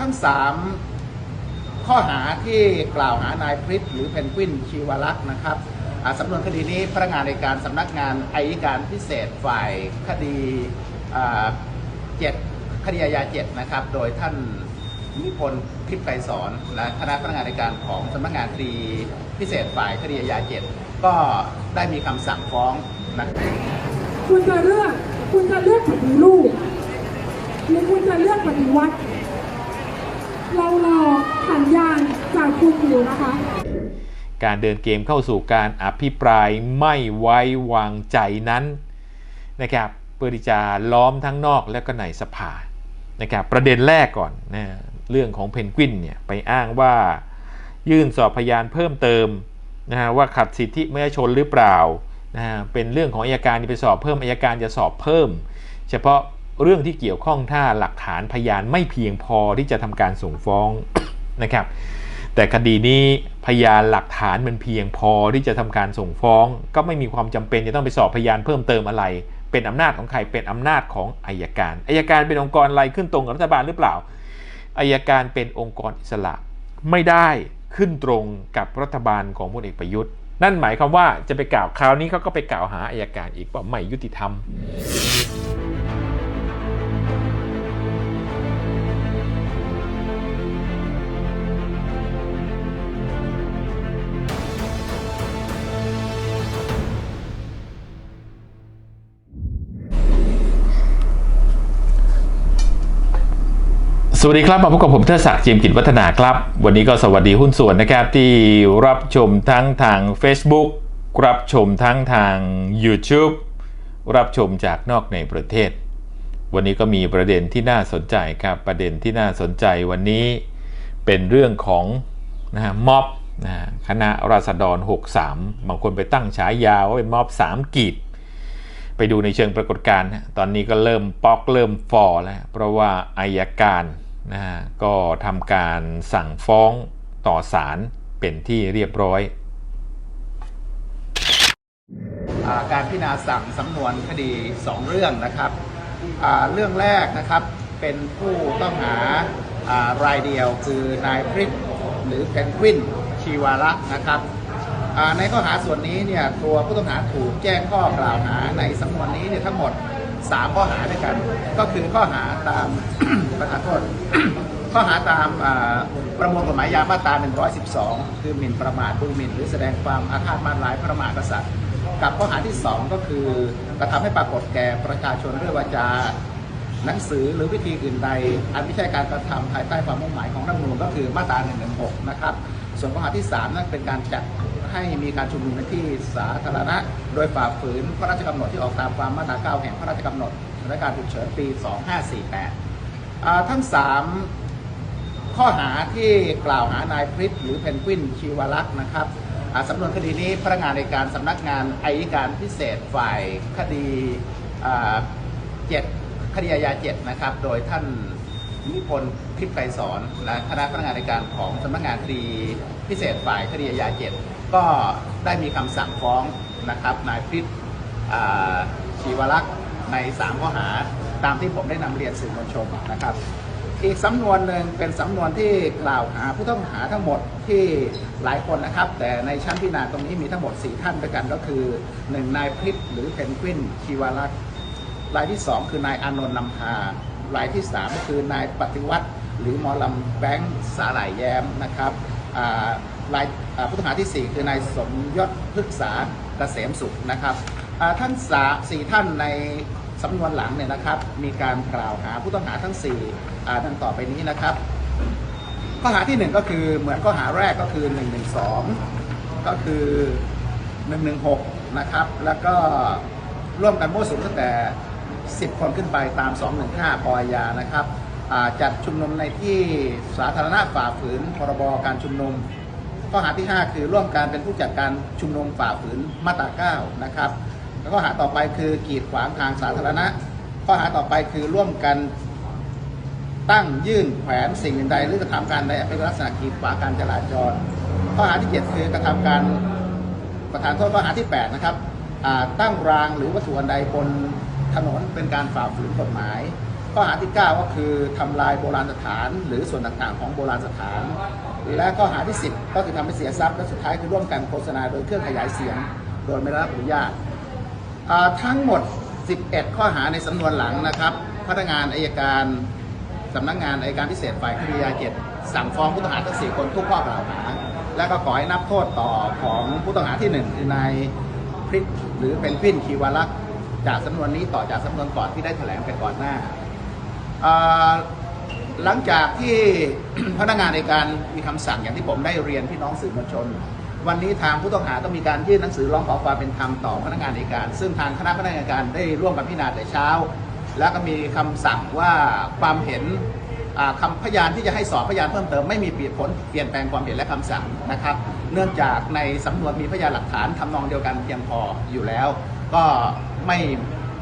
ทั้งสามข้อหาที่กล่าวหานายพริตหรือเพนกวินชีวลักษ์นะครับสำนวนคดีนี้พนักงานในการสำนักงานอายการพิเศษฝ่ายคดีเจ็ดคดีอาญาเจ็ดนะครับ โดยท่านนิพนธ์ทิพไกรสอนและคณะพนักงานในการของสำนักงานคดีพิเศษฝ่ายคดีอาญาเจ็ดก็ได้มีคำสั่งฟ้องนะครับคุณจะเลือกคุณจะเลือกปฏิรูปหรือคุณจะเลือกปฏิวัติ เรารอสัญญาณจากคุณอยู่นะคะ การเดินเกมเข้าสู่การอภิปรายไม่ไว้วางใจนั้นนะครับเพื่อที่จะล้อมทั้งนอกและก็ในสภานะครับประเด็นแรกก่อนนะเรื่องของเพนกวินเนี่ยไปอ้างว่ายื่นสอบพยานเพิ่มเติมนะฮะว่าขัดสิทธิมนุษยชนหรือเปล่านะฮะเป็นเรื่องของอายการที่ไปสอบเพิ่มอายการจะสอบเพิ่ม เฉพาะ เรื่องที่เกี่ยวข้องถ้าหลักฐานพยานไม่เพียงพอที่จะทำการส่งฟ้องนะครับ แต่คดีนี้พยานหลักฐานมันเพียงพอที่จะทำการส่งฟ้อง ก็ไม่มีความจำเป็นจะต้องไปสอบพยานเพิ่มเติมอะไร เป็นอำนาจของใครเป็นอำนาจของอายการอายการเป็นองค์กรอะไรขึ้นตรงกับรัฐบาลหรือเปล่าอายการเป็นองค์กรอิสระไม่ได้ขึ้นตรงกับรัฐบาลของพลเอกประยุทธ์ นั่นหมายความว่าจะไปกล่าวคราวนี้เขาก็ไปกล่าวหาอายการอีกว่าไม่ยุติธรรม สวัสดีครับ มาพบกับผมเทดศักดิ์จิมกิจวัฒนาครับ วันนี้ก็สวัสดีหุ้นส่วนนะครับ ที่รับชมทั้งทาง Facebook รับชมทั้งทาง YouTube รับชมจากนอกในประเทศ วันนี้ก็มีประเด็นที่น่าสนใจครับ ประเด็นที่น่าสนใจวันนี้เป็นเรื่องของนะฮะม็อบนะคณะราษฎร 63 บางคนไปตั้งฉายาว่าเป็นม็อบ 3กีดไปดูในเชิงปรากฏการณ์ตอนนี้ก็เริ่มปอกเริ่มฟอแล้วเพราะว่าอายการ นะก็ทำการสั่งฟ้องต่อศาลเป็นที่เรียบร้อยอการพิจารณาสั่งสำนวนคดี 2 เรื่องนะครับเรื่องแรกนะครับเป็นผู้ต้องหารายรายเดียวคือนายพริตหรือเพนกวินชีวาระนะครับในข้อหาส่วนนี้เนี่ยตัวผู้ต้องหาถูกแจ้งข้อกล่าวหาในสำนวนนี้เนี่ยทั้งหมด 3ข้อหาด้วยกัน ก็คือข้อหาตาม ประธานโทษ ข้อหาตามประมวลกฎหมายยามาตรา 112 คือหมิ่นประมาทดูหมิ่น หรือแสดงความอาฆาตมาร้ายพระมหากษัตริย์ กับข้อหาที่ 2 ก็คือกระทำให้ปรากฏแก่ประชาชนด้วยวาจาหนังสือหรือวิธีอื่นใด อันไม่ใช่การกระทำภายใต้ความมุ่งหมายของรัฐธรรมนูญก็คือมาตรา 116 นะครับ ส่วนข้อหาที่ 3 นั่นเป็นการจัด ให้มีการชุมนุมในที่สาธารณะ โดยฝ่าฝืนพระราชกำหนดที่ออกตามความมาตรา 9 แห่งพระราชกำหนดสถานการณ์ฉุกเฉินปี 2548อ่าทั้ง 3 ข้อหาที่กล่าวหานายพริตหรือเพนกวินชีวลักษ์นะครับสำนวนคดีนี้พนักงานในการสำนักงานอายการพิเศษฝ่ายคดีเจ็ดคดีอาญาเจ็ดนะครับ โดยท่านนิพนธ์ทิพย์ไกรสอนและคณะพนักงานในการของสำนักงานคดีพิเศษฝ่ายคดีอาญาเจ็ด ก็ได้มีคำสั่งฟ้องนะครับนายพริตอ่าชีวลักษ์ใน 3 ข้อหาตามที่ผมได้นำเรียนสื่อมวลชนนะครับ อีกสำนวนหนึ่งเป็นสำนวนที่กล่าวหาผู้ต้องหาทั้งหมดที่หลายคนนะครับ แต่ในชั้นพิจารณาตรงนี้มีทั้งหมด 4 ท่านด้วยกันก็คือ 1 นายพริตหรือเพนกวินชีวารักษ์รายที่ 2 คือนายอานนท์นำพารายที่3ก็คือนายปฏิวัติ หรือมอลำแบงค์สาหร่ายแย้มนะครับอ่า รายผู้ต้องหาทีสี่ 4 คือนายสมยศพฤกษาเกษมสุขนะครับท่านสาสี่ท่านในสำนวนหลังเนี่ยนะครับ มีการกล่าวหาผู้ต้องหาทั้ง4อ่ดังต่อไปนี้นะครับ ข้อหาที่ 1 ก็คือเหมือนข้อหาแรกก็คือ 112 ก็คือ 116 นะครับ แล้วก็ร่วมกันมั่วสุมตั้งแต่ 10 คนขึ้นไปตาม 215 ปอยานะครับจัดชุมนุมในที่สาธารณะฝ่าฝืนพรบการชุมนุม ข้อหาที่ 5 คือร่วมการเป็นผู้จัดการชุมนุมฝ่าฝืนมาตรา9นะครับแล้วข้อหาต่อไปคือกีดขวางทางสาธารณะ ข้อหาต่อไปคือร่วมกันตั้งยื่นแขวนสิ่งใดหรือกระทำการใดเป็นลักษณะกีดขวางการจราจร ข้อหาที่ 7 คือกระทำการประธานโทษข้อหาที่8นะครับตั้งรางหรือวัตถุอันใดบนถนนเป็นการฝ่าฝืนกฎหมาย ข้อหาที่ 9 ก็คือทำลายโบราณสถาน หรือส่วนต่างๆของโบราณสถาน และข้อหาที่ 10 ก็คือทำให้เสียทรัพย์และสุดท้ายคือร่วมกันโฆษณาโดยเครื่องขยายเสียง โดยไม่ได้รับอนุญาตทั้งหมด 11 ข้อหาในสำนวนหลังนะครับพนักงานอายการสำนักงานอายการพิเศษฝ่ายคดียาเจ็ดสั่งฟ้องผู้ต้องหาทั้ง4คนทุกข้อกล่าวหา และก็ขอให้นับโทษต่อของผู้ต้องหาที่1คือนายพริกหรือเป็นพิ้นคีวารักษ์จากสำนวนนี้ต่อจากสำนวนก่อนที่ได้แถลงไปก่อนหน้า หลังจากที่พนักงานในการมีคำสั่งอย่างที่ผมได้เรียนพี่น้องสื่อมวลชน วันนี้ทางผู้ต้องหาต้องมีการยื่นหนังสือร้องขอความเป็นธรรมต่อพนักงานในการ ซึ่งทางคณะพนักงานในการได้ร่วมกันพิจารณาแต่เช้า แล้วก็มีคำสั่งว่าความเห็นอ่าคำพยานที่จะให้สอบพยานเพิ่มเติมไม่มีเปลี่ยนผลเปลี่ยนแปลงความเห็นและคำสั่งนะครับ เนื่องจากในสำนวนมีพยานหลักฐานทำนองเดียวกันเพียงพออยู่แล้ว ก็ไม่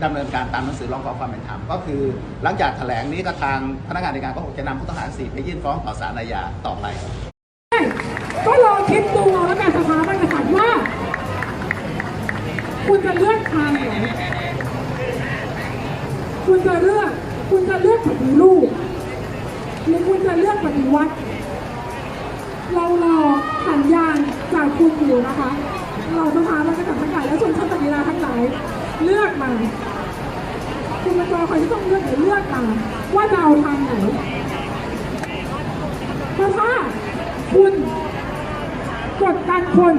ดำเนินการตามหนังสือร้องขอความเป็นธรรมก็คือ หลังจากแถลงนี้ก็ทางพนักงานในการก็คงจะนำผู้ต้องหาสี่ไปยื่นฟ้องต่อศาลอาญาต่อไป ก็ลองคิดดูแล้วกันสถาบันกษัตริย์ว่า คุณจะเลือกทางไหนคุณจะเลือกคุณจะเลือกปฏิรูปหรือคุณจะเลือกปฏิวัติเรารอสัญญาณจากคุณอยู่นะคะ เราสถาบันกษัมมทั้งหลายและชนชั้นปฏิราทั้งหลาย เลือกมา เป็นตัวใครที่ต้องเลือกหรือเลือกมาว่าจะเอาทางไหนเพราะถ้าคุณกดดันคน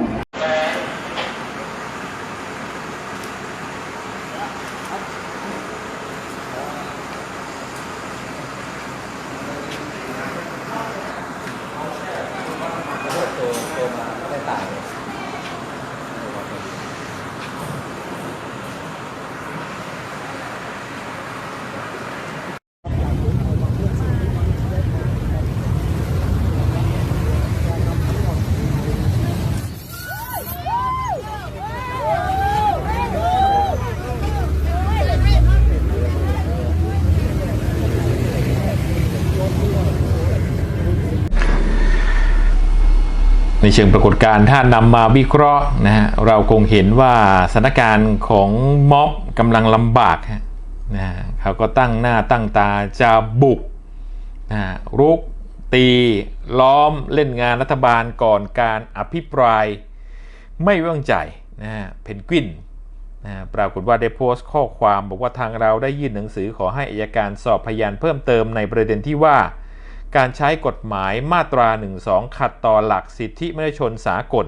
เชิงปรากฏการณ์ถ้านำมาวิเคราะห์นะฮะเราคงเห็นว่าสถานการณ์ของม็อบกำลังลำบากนะฮะเขาก็ตั้งหน้าตั้งตาจะบุกนะฮะรุก ตีล้อมเล่นงานรัฐบาลก่อนการอภิปราย ไม่ไว้วางใจนะฮะเพนกวินนะฮะปรากฏว่าได้โพสต์ข้อความบอกว่าทางเราได้ยื่นหนังสือขอให้อายการสอบพยานเพิ่มเติมในประเด็นที่ว่า การใช้กฎหมายมาตรา 1-2 ขัดต่อหลักสิทธิมนุษยชนสากล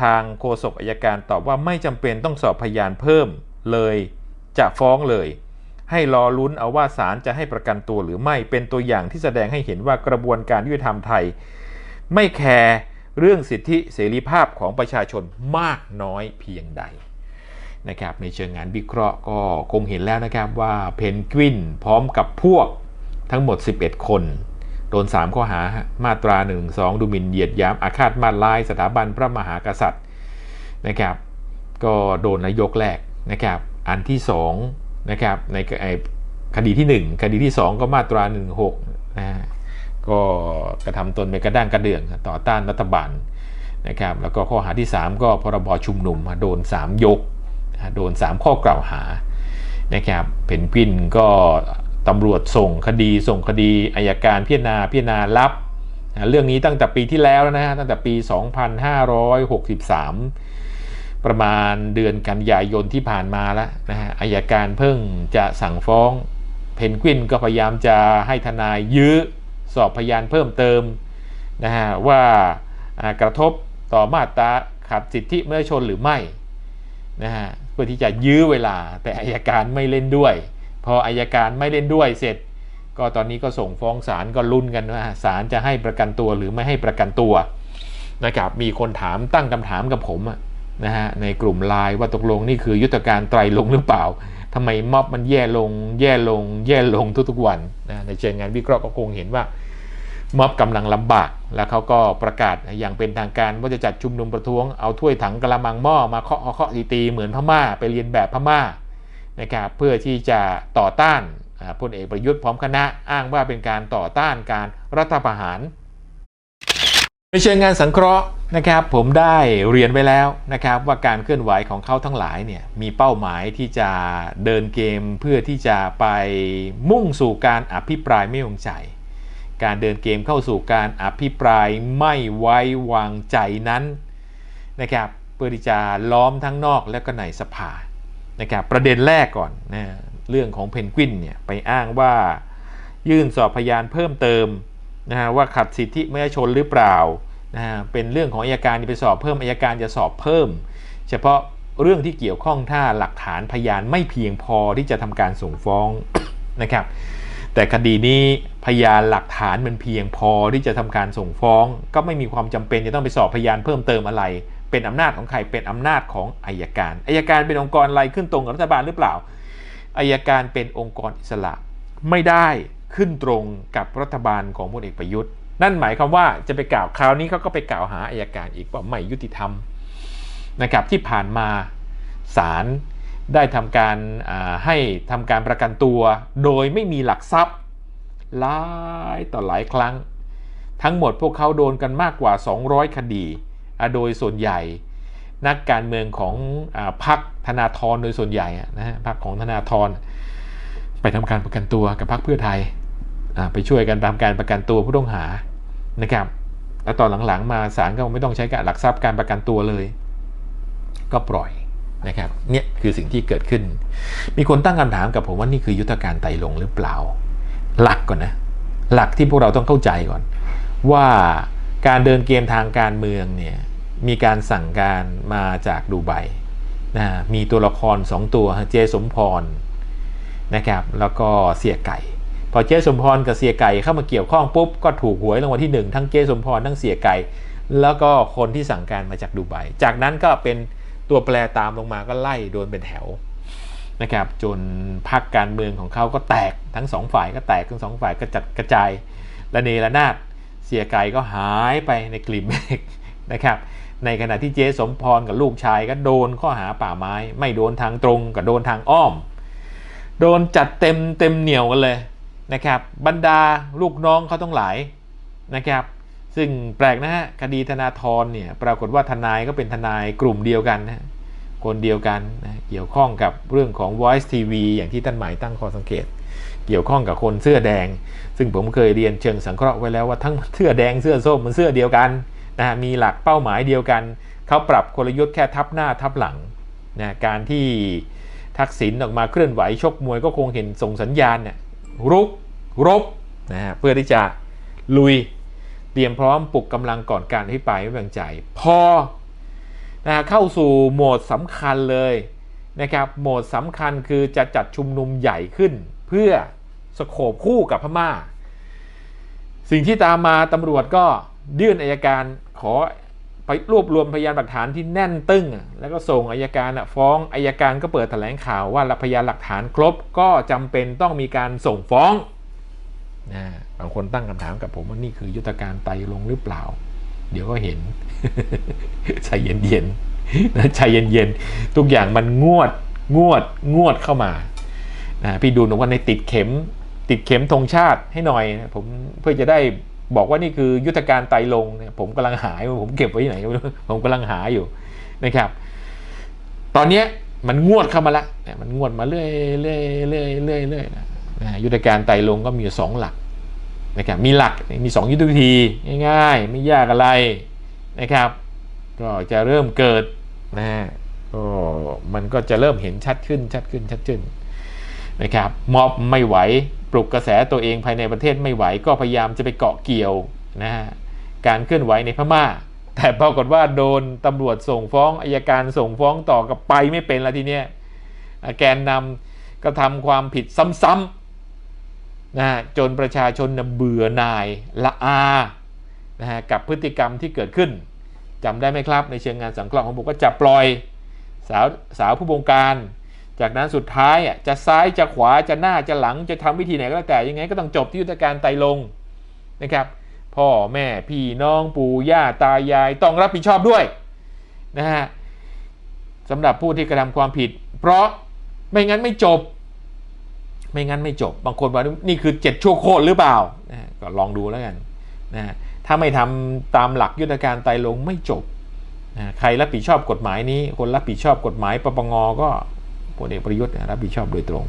ทางโฆษกอายการตอบว่าไม่จำเป็นต้องสอบพยานเพิ่มเลย จะฟ้องเลย ให้รอลุ้นเอาว่าศาลจะให้ประกันตัวหรือไม่เป็นตัวอย่างที่แสดงให้เห็นว่ากระบวนการยุติธรรมไทย ไม่แคร์เรื่องสิทธิเสรีภาพของประชาชนมากน้อยเพียงใดนะครับในเชิงงานวิเคราะห์ก็คงเห็นแล้วนะครับว่าเพนกวินพร้อมกับพวกทั้งหมด 11 คน ดน 3 ข้อหามาตรา1 2ดูหมิ่นเหยียดยามอาฆาตมาตร้ายสถาบันพระมหากษัตริย์นะครับ ก็โดนนายกแรกนะครับ อันที่2นะครับในคดีที่ 1 คดีที่ 2 ก็มาตรา 16นะฮะก็กระทำตนเป็นกระด้างกระเดื่องต่อต้านรัฐบาลนะครับแล้วก็ข้อหาที่ 3 ก็พรบชุมนุมโดน 3 ยก โดน 3 ข้อกล่าวหานะครับเพนกวินก็ ตำรวจส่งคดีส่งคดีอายการพิจารณาพิจารณารับนะเรื่องนี้ตั้งแต่ปีที่แล้วนะฮะตั้งแต่ปี 2563 ประมาณเดือนกันยายนที่ผ่านมาแล้วนะฮะอายการเพิ่งจะสั่งฟ้องเพนกวินก็พยายามจะให้ทนายยื้อสอบพยานเพิ่มเติมนะฮะว่าอ่ากระทบต่อมาตราขัดสิทธิมนุษยชนหรือไม่นะฮะเพื่อที่จะยื้อเวลาแต่อายการไม่เล่นด้วย พออายการไม่เล่นด้วยเสร็จ ก็ตอนนี้ก็ส่งฟ้องศาลก็ลุ้นกันว่าศาลจะให้ประกันตัวหรือไม่ให้ประกันตัวนะครับมีคนถามตั้งคำถามกับผมนะฮะในกลุ่มไลน์ว่าตกลงนี่คือยุทธการไตรลงหรือเปล่าทำไมม็อบมันแย่ลง แย่ลง แย่ลงทุกๆวันนะในเชิงงานวิเคราะห์ก็คงเห็นว่าม็อบกำลังลำบาก แล้วเขาก็ประกาศอย่างเป็นทางการว่าจะจัดชุมนุมประท้วงเอาถ้วยถังกระมังหม้อมาเคาะเคาะตีตีเหมือนพม่าไปเรียนแบบพม่า นะครับเพื่อที่จะต่อต้านพลเอกประยุทธ์พร้อมคณะอ้างว่าเป็นการต่อต้านการรัฐประหารในเชิงงานสังเคราะห์นะครับผมได้เรียนไว้แล้วนะครับว่าการเคลื่อนไหวของเขาทั้งหลายเนี่ยมีเป้าหมายที่จะเดินเกมเพื่อที่จะไปมุ่งสู่การอภิปรายไม่วางใจ การเดินเกมเข้าสู่การอภิปรายไม่ไว้วางใจนั้นนะครับเพื่อที่จะล้อมทั้งนอกและก็ในสภา นะครับประเด็นแรกก่อนนะเรื่องของเพนกวินเนี่ยไปอ้างว่ายื่นสอบพยานเพิ่มเติมนะฮะว่าขัดสิทธิมนุษยชนหรือเปล่านะฮะเป็นเรื่องของอายการไปสอบเพิ่มอายการจะสอบเพิ่ม เฉพาะเรื่องที่เกี่ยวข้องถ้าหลักฐานพยานไม่เพียงพอที่จะทำการส่งฟ้องนะครับแต่คดีนี้พยานหลักฐานมันเพียงพอที่จะทำการส่งฟ้อง ก็ไม่มีความจำเป็นจะต้องไปสอบพยานเพิ่มเติมอะไร เป็นอำนาจของใครเป็นอำนาจของอายการอายการเป็นองค์กรอะไรขึ้นตรงกับรัฐบาลหรือเปล่าอายการเป็นองค์กรอิสระ ไม่ได้ขึ้นตรงกับรัฐบาลของพลเอกประยุทธ์ นั่นหมายความว่าจะไปกล่าวคราวนี้เขาก็ไปกล่าวหาอายการอีกว่าไม่ยุติธรรมนะครับที่ผ่านมาศาลได้ทำการให้ทำการประกันตัว โดยไม่มีหลักทรัพย์หลายต่อหลายครั้ง ทั้งหมดพวกเขาโดนกันมากกว่า 200 คดี โดยส่วนใหญ่ นักการเมืองของอพรรคธนาธรโดยส่วนใหญ่นะฮะพรรคของธนาธรไปทำการประกันตัวกับพรรคเพื่อไทยไปช่วยกันทำการประกันตัวผู้ต้องหานะครับแล้วตอนหลังๆมาศาลก็ไม่ต้องใช้การหลักทรัพย์การประกันตัวเลย ก็ปล่อยนะครับเนี่ยคือสิ่งที่เกิดขึ้น มีคนตั้งคำถามกับผมว่านี่คือยุทธการไต่ลงหรือเปล่า หลักก่อนนะ หลักที่พวกเราต้องเข้าใจก่อน ว่า การเดินเกมทางการเมืองเนี่ยมีการสั่งการมาจากดูไบนะมีตัวละคร 2 ตัวเจสมพรนะครับแล้วก็เสียไก่ พอเจสมพรกับเสียไก่เข้ามาเกี่ยวข้องปุ๊บก็ถูกหวยรางวัลที่ 1 ทั้งเจสมพรทั้งเสียไก่ แล้วก็คนที่สั่งการมาจากดูไบจากนั้นก็เป็นตัวแปรตามลงมาก็ไล่โดนเป็นแถวนะครับจนพักการเมืองของเขาก็แตกทั้งสองฝ่ายก็แตกทั้งสองฝ่ายก็จัดกระจายระเนระนาด เสียไก่ก็หายไปในกลิ่นเมฆนะครับ ในขณะที่เจสมพรกับลูกชายก็โดนข้อหาป่าไม้ ไม่โดนทางตรงกับโดนทางอ้อม โดนจัดเต็มเต็มเหนียวกันเลยนะครับ บรรดาลูกน้องเขาต้องหลายนะครับ ซึ่งแปลกนะฮะคดีธนาธรเนี่ยปรากฏว่าทนายก็เป็นทนายกลุ่มเดียวกันนะคนเดียวกันนะเกี่ยวข้องกับเรื่องของ Voice TV อย่างที่ท่านหมายตั้งข้อสังเกต เกี่ยวข้องกับคนเสื้อแดง ซึ่งผมเคยเรียนเชิงสังเคราะห์ไว้แล้วว่าทั้งเสื้อแดงเสื้อส้มมันเสื้อเดียวกันนะมีหลักเป้าหมายเดียวกัน เขาปรับกลยุทธ์แค่ทับหน้าทับหลังนะการที่ทักษิณออกมาเคลื่อนไหวชกมวยก็คงเห็นส่งสัญญาณเนี่ยรุกรบนะฮะเพื่อที่จะลุยเตรียมพร้อมปลุกกำลังก่อนการอภิปรายไม่ว้วางใจ พอนะเข้าสู่โหมดสำคัญเลยนะครับโหมดสำคัญคือจะจัดชุมนุมใหญ่ขึ้น พื่อสโคบคู่กับพม่า สิ่งที่ตามมาตำรวจก็ยื่นอายการขอไปรวบรวมพยานหลักฐานที่แน่นตึ้ง แล้วก็ส่งอายการฟ้องอายการก็เปิดแถลงข่าวว่าพยานหลักฐานครบก็จำเป็นต้องมีการส่งฟ้องนะบางคนตั้งคำถามกับผมว่านี่คือยุทธการไตลงหรือเปล่า เดี๋ยวก็เห็นใจเย็นๆนะใจเย็นๆทุกอย่างมันงวดงวดงวดเข้ามา นะพี่ดูหนูว่าในติดเข็ม ติดเข็มธงชาติให้หน่อยนะผมเพื่อจะได้บอกว่านี่คือยุทธการไตลงเนี่ยผมกำลังหายผมเก็บไว้ที่ไหนก็ไม่รู้ผมกำลังหาอยู่นะครับ ตอนเนี้ยมันงวดเข้ามาละเนี่ยมันงวดมาเรื่อยเรื่อยเรื่อยเรื่อยเรื่อยนะยุทธการไตลงก็มีสองหลักนะครับมีหลักมีสองยุทธวิธีง่ายๆ ไม่ยากอะไรนะครับ ก็จะเริ่มเกิดนะฮะก็มันก็จะเริ่มเห็นชัดขึ้นชัดขึ้นชัดขึ้น นะครับมอบไม่ไหวปลุกกระแสตัวเองภายในประเทศไม่ไหวก็พยายามจะไปเกาะเกี่ยวนะฮะการเคลื่อนไหวในพม่า แต่ปรากฏว่าโดนตำรวจส่งฟ้องอายการส่งฟ้องต่อกับไปไม่เป็นแล้วทีเนี้ยแกนนำก็ทำความผิดซ้ำๆนะฮะจนประชาชนเบื่อหน่ายละอานะฮะกับพฤติกรรมที่เกิดขึ้นจำได้ไหมครับ ในเชิงงานสังเคราะห์ของผมก็จะปล่อยสาวสาวผู้บงการ จากนั้นสุดท้ายอะจะซ้ายจะขวาจะหน้าจะหลังจะทำวิธีไหนก็แล้วแต่ยังไงก็ต้องจบที่ยุทธการไตลงนะครับพ่อแม่พี่น้องปู่ย่าตายายต้องรับผิดชอบด้วยนะฮะสำหรับผู้ที่กระทำความผิด เพราะไม่งั้นไม่จบ ไม่งั้นไม่จบ บางคนว่านี่คือเจ็ดชั่วโคตรหรือเปล่านะก็ลองดูแล้วกันนะถ้าไม่ทำตามหลักยุทธการไตลงไม่จบนะใครรับผิดชอบกฎหมายนี้ คนรับผิดชอบกฎหมายปปงก็ พลเอกประยุทธ์รับผิดชอบโดยตรง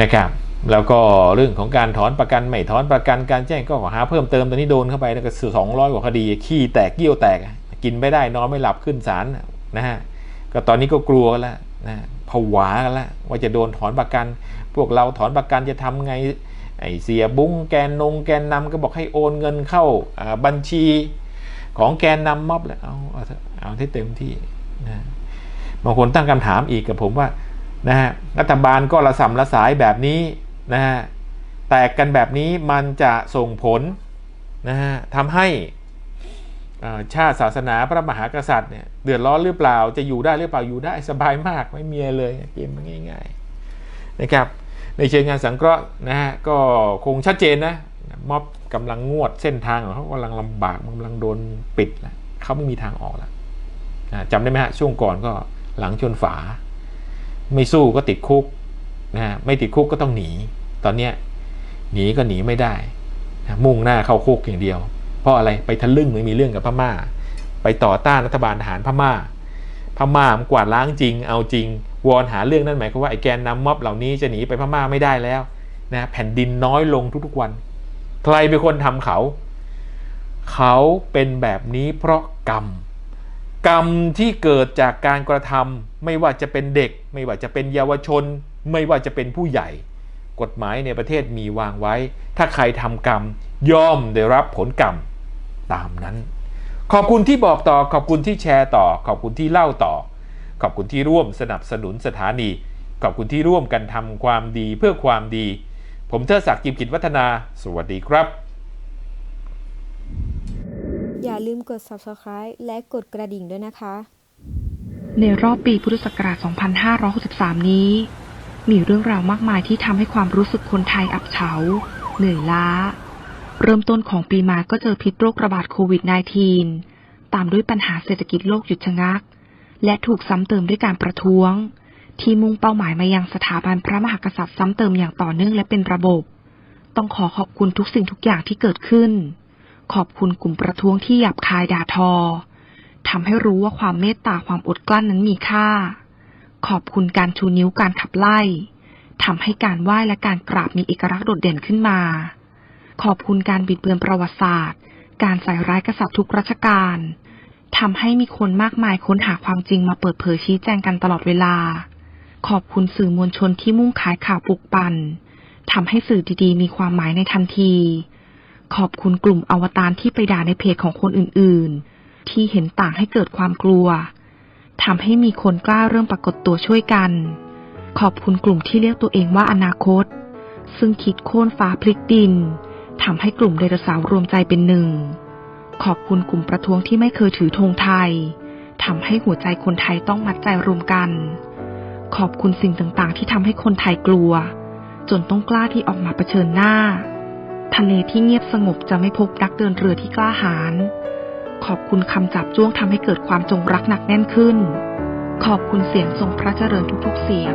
นะครับแล้วก็เรื่องของการถอนประกันไม่ถอนประกันการแจ้งก็หาเพิ่มเติมตอนนี้โดนเข้าไปแล้วก็สองร้อยกว่าคดี ขี้แตกเกี้ยวแตก กินไม่ได้นอนไม่หลับขึ้นศาลนะฮะก็ตอนนี้ก็กลัวกันแล้วนะผวากันแล้วว่าจะโดนถอนประกัน พวกเราถอนประกันจะทำไงไอเสียบุ้งแกนนงแกนนำก็บอกให้โอนเงินเข้าบัญชีของแกนนำม็อบแล้วเอาเอาเถอะเอาที่เต็มที่นะ บางคนตั้งคำถามอีกกับผมว่านะฮะรัฐบาลก็ระสำระสายแบบนี้นะฮะแตกกันแบบนี้มันจะส่งผลนะฮะทำให้อาชาติศาสนาพระมหากษัตริย์เนี่ยเดือดร้อนหรือเปล่าจะอยู่ได้หรือเปล่าอยู่ได้สบายมากไม่มีอะไรเลยเกมมันง่าย ๆนะครับในเชิงงานสังเคราะห์นะฮะก็คงชัดเจนนะม็อบกำลังงวดเส้นทางของเขากำลังลำบากกำลังโดนปิดแล้วเขาไม่มีทางออกแล้วนะจำได้ไหมฮะช่วงก่อนก็ หลังชนฝา ไม่สู้ก็ติดคุกนะฮะไม่ติดคุกก็ต้องหนี ตอนเนี้ยหนีก็หนีไม่ได้นะมุ่งหน้าเข้าคุกอย่างเดียว เพราะอะไรไปทะลึ่งไม่มีเรื่องกับพม่า ไปต่อต้านรัฐบาลทหารพม่า พม่ามันกวาดล้างจริง เอาจริง วอนหาเรื่องนั่นหมายความว่าไอ้แกนนำม็อบเหล่านี้จะหนีไปพม่าไม่ได้แล้วนะแผ่นดินน้อยลงทุกๆวัน ใครเป็นคนทำเขา เขาเป็นแบบนี้เพราะกรรม กรรมที่เกิดจากการกระทำไม่ว่าจะเป็นเด็ก ไม่ว่าจะเป็นเยาวชน ไม่ว่าจะเป็นผู้ใหญ่ กฎหมายในประเทศมีวางไว้ ถ้าใครทำกรรมย่อมได้รับผลกรรมตามนั้น ขอบคุณที่บอกต่อขอบคุณที่แชร์ต่อ ขอบคุณที่เล่าต่อ ขอบคุณที่ร่วมสนับสนุนสถานี ขอบคุณที่ร่วมกันทำความดีเพื่อความดี ผมเทอศักดิ์กิมกิจวัฒนา สวัสดีครับ อย่าลืมกด subscribe และกดกระดิ่งด้วยนะคะ ในรอบปีพุทธศักราช 2563 นี้ มีเรื่องราวมากมายที่ทำให้ความรู้สึกคนไทยอับเฉา เหนื่อยล้า เริ่มต้นของปีมาก็เจอพิษโรคระบาดโควิด -19 ตามด้วยปัญหาเศรษฐกิจโลกหยุดชะงัก และถูกซ้ำเติมด้วยการประท้วง ที่มุ่งเป้าหมายมายังสถาบันพระมหากษัตริย์ซ้ำเติมอย่างต่อเนื่องและเป็นระบบ ต้องขอขอบคุณทุกสิ่งทุกอย่างที่เกิดขึ้น ขอบคุณกลุ่มประท้วงที่หยาบคายด่าทอทำให้รู้ว่าความเมตตาความอดกลั้นนั้นมีค่า ขอบคุณการชูนิ้วการขับไล่ทำให้การไหว้และการกราบมีเอกลักษณ์โดดเด่นขึ้นมา ขอบคุณการบิดเบือนประวัติศาสตร์ การใส่ร้ายกษัตริย์ทุกรัชกาลทำให้มีคนมากมายค้นหาความจริงมาเปิดเผยชี้แจงกันตลอดเวลา ขอบคุณสื่อมวลชนที่มุ่งขายข่าวปลุกปั่นทำให้สื่อดีๆ มีความหมายในทันที ขอบคุณกลุ่มอวตารที่ไปด่าในเพจของคนอื่นๆ ที่เห็นต่างให้เกิดความกลัวทำให้มีคนกล้าเริ่มปรากฏตัวช่วยกัน ขอบคุณกลุ่มที่เรียกตัวเองว่าอนาคต ซึ่งคิดโค่นฟ้าพลิกดินทำให้กลุ่มไดโนเสาร์รวมใจเป็นหนึ่ง ขอบคุณกลุ่มประท้วงที่ไม่เคยถือธงไทยทำให้หัวใจคนไทยต้องมัดใจรวมกัน ขอบคุณสิ่งต่างๆ ที่ทำให้คนไทยกลัว จนต้องกล้าที่ออกมาเผชิญหน้า ทะเลที่เงียบสงบจะไม่พบนักเดินเรือที่กล้าหาญ ขอบคุณคำจับจ้วงทำให้เกิดความจงรักหนักแน่นขึ้น ขอบคุณเสียงทรงพระเจริญทุกๆเสียง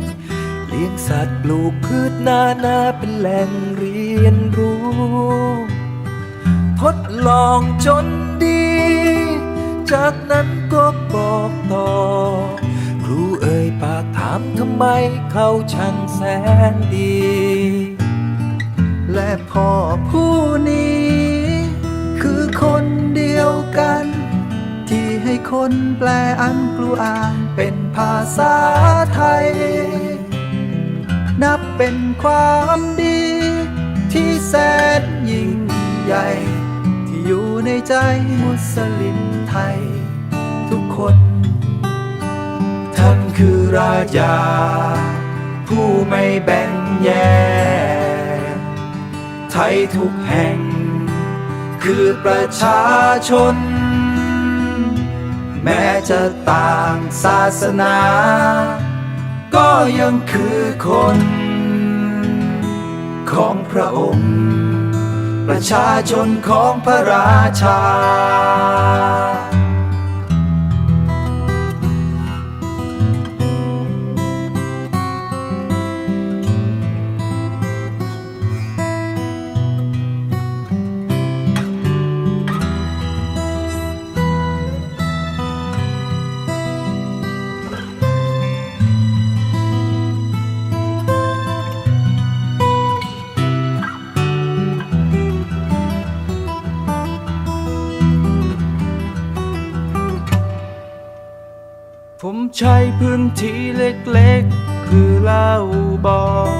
เลี้ยงสัตว์ปลูกพืชนานาเป็นแหล่งเรียนรู้ ทดลองจนดี จากนั้นก็บอกต่อ ครูเอ่ยปากถามทำไมเขาช่างแสนดี และพ่อผู้นี้ คือคนเดียวกัน ที่ให้คนแปลอันกลัวอ่านเป็นภาษาไทย เป็นความดี ที่แสนยิ่งใหญ่ ที่อยู่ในใจมุสลิมไทย ทุกคน ท่านคือราชา ผู้ไม่แบ่งแยกไทยทุกแห่ง คือประชาชน แม้จะต่างศาสนา ก็ยังคือคน ของพระองค์ ประชาชนของพระราชา ใช้พื้นที่เล็กๆ คือเล่าบอก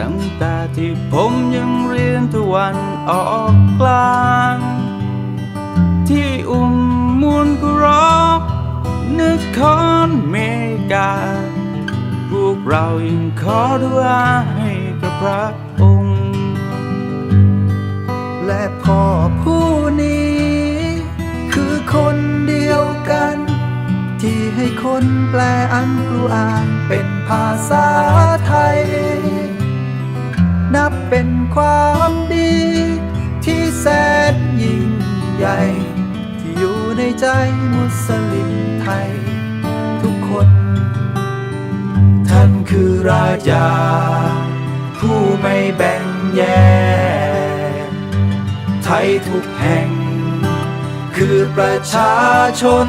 ตั้งแต่ที่ผมยังเรียนตะวันออกกลาง ที่อุ่มมูลกรอกนครเมกา พวกเรายังขอดุอาให้กับพระองค์ และพ่อผู้นี้ คือคนเดียวกัน ที่ให้คนแปลอันกลูอ่านเป็นภาษาไทย นับเป็นความดี ที่แสนยิ่งใหญ่ ที่อยู่ในใจมุสลิมไทย ทุกคน ท่านคือราชา ผู้ไม่แบ่งแยกไทยทุกแห่ง คือประชาชน